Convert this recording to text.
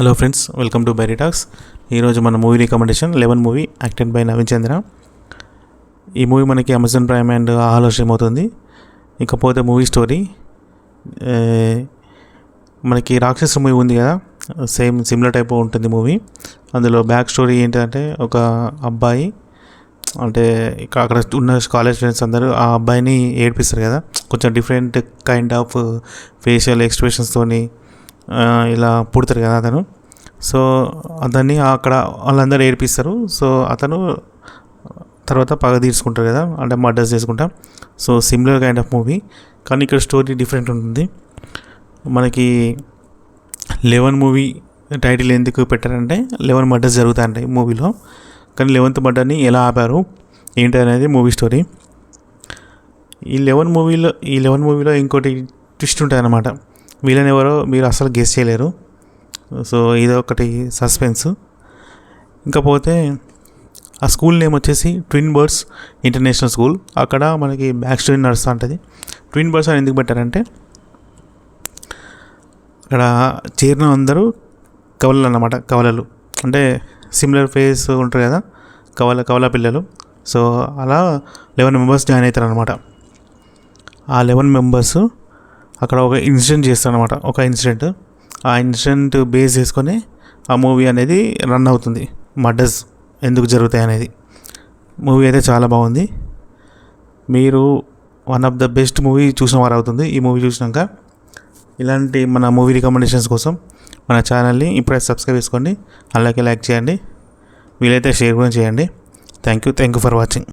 Hello friends welcome to Bairi talks ఈరోజు మన movie recommendation eleven movie acted by Naveen Chandra ఈ movie మనకి Amazon Prime and also stream అవుతుంది. ఇకపోతే movie story మనకి Rakshasa movie ఉంది కదా సేమ్ సిమిలర్ టైప్ ఉంటుంది మూవీ అందులో బ్యాక్ స్టోరీ ఏంటంటే ఒక అబ్బాయి అంటే ఇక్కడ అక్కడ ఉన్న కాలేజ్ ఫ్రెండ్స్ అందరూ ఆ అబ్బాయిని ఏడిపిస్తారు కదా. కొంచెం డిఫరెంట్ కైండ్ ఆఫ్ ఫేషియల్ ఎక్స్ప్రెషన్స్తోని ఇలా పుడతారు కదా అతను. సో అతన్ని అక్కడ వాళ్ళందరూ ఏడిపిస్తారు. సో అతను తర్వాత పగ తీర్చుకుంటారు కదా. అంటే మర్డర్స్ చేసుకుంటా. So similar kind of movie కానీ ఇక్కడ స్టోరీ డిఫరెంట్ ఉంటుంది. మనకి లెవెన్ మూవీ టైటిల్ ఎందుకు పెట్టారంటే లెవెన్ మర్డర్స్ జరుగుతాయంటాయి మూవీలో. కానీ లెవెన్త్ మర్డర్ని ఎలా ఆపారు ఏంటి అనేది మూవీ స్టోరీ ఈ లెవెన్ మూవీలో ఈ లెవెన్ మూవీలో ఇంకోటి ట్విస్ట్ ఉంటుంది అనమాట వీళ్ళని ఎవరో మీరు అసలు గెస్ చేయలేరు. సో ఇది ఒకటి సస్పెన్స్. ఇంకా పోతే ఆ స్కూల్ నేమ్ వచ్చేసి ట్విన్ బర్డ్స్ ఇంటర్నేషనల్ స్కూల్ అక్కడ మనకి బ్యాక్ స్టోరీ నడుస్తూ ఉంటుంది ట్విన్ బర్డ్స్ అని ఎందుకు పెట్టారంటే అక్కడ చేరిన అందరూ కవలలు అన్నమాట కవలలు. అంటే సిమిలర్ ఫేస్ ఉంటారు కదా కవల కవల పిల్లలు. సో అలా లెవెన్ మెంబర్స్ జాయిన్ అవుతారు అనమాట ఆ లెవెన్ మెంబర్స్ అక్కడ ఒక ఇన్సిడెంట్ అనమాట ఒక ఇన్సిడెంట్. ఆ ఇన్సిడెంట్ బేస్ చేసుకొని ఆ మూవీ అనేది రన్ అవుతుంది. మర్డర్స్ ఎందుకు జరుగుతాయి అనేది. మూవీ అయితే చాలా బాగుంది. మీరు one of the best movie చూసిన వారు అవుతుంది ఈ మూవీ చూసినాక. ఇలాంటి మన మూవీ రికమెండేషన్స్ కోసం మన ఛానల్ని ఇప్పుడే సబ్స్క్రైబ్ చేసుకోండి. అలాగే లైక్ చేయండి. వీలైతే షేర్ కూడా చేయండి. Thank you. Thank you for watching.